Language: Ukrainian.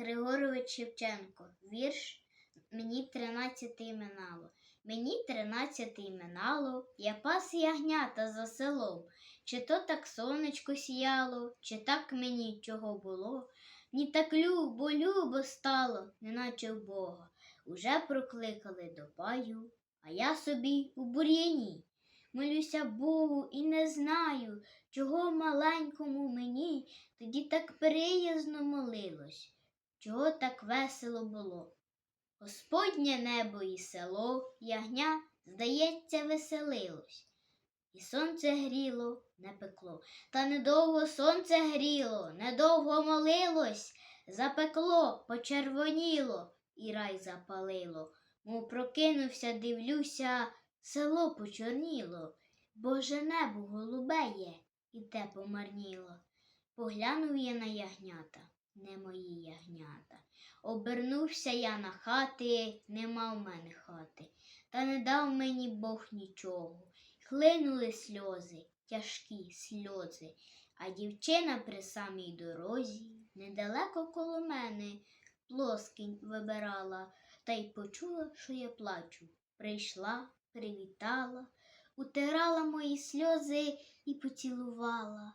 Григорович Шевченко. Вірш Мені тринадцяти минало. Мені тринадцяти минало, я пас ягнята за селом. Чи то так сонечко сіяло, чи так мені чого було. Мені так любо, любо стало, неначе в Бога. Уже прокликали до паю, а я собі у бур'яні. Молюся Богу і не знаю, чого маленькому мені тоді так приязно молилось, чого так весело було. Господнє небо і село, ягня, здається, веселилось. І сонце гріло, не пекло. Та недовго сонце гріло, недовго молилось, запекло, почервоніло і рай запалило. Мов прокинувся, дивлюся, село почорніло. Боже небо голубе є, і те помарніло. Поглянув я на ягнята, не мої ягнята. Обернувся я на хати, нема в мене хати, та не дав мені Бог нічого. Хлинули сльози, тяжкі сльози, а дівчина при самій дорозі, недалеко коло мене, плоскінь вибирала, та й почула, що я плачу. Прийшла, привітала, утирала мої сльози і поцілувала.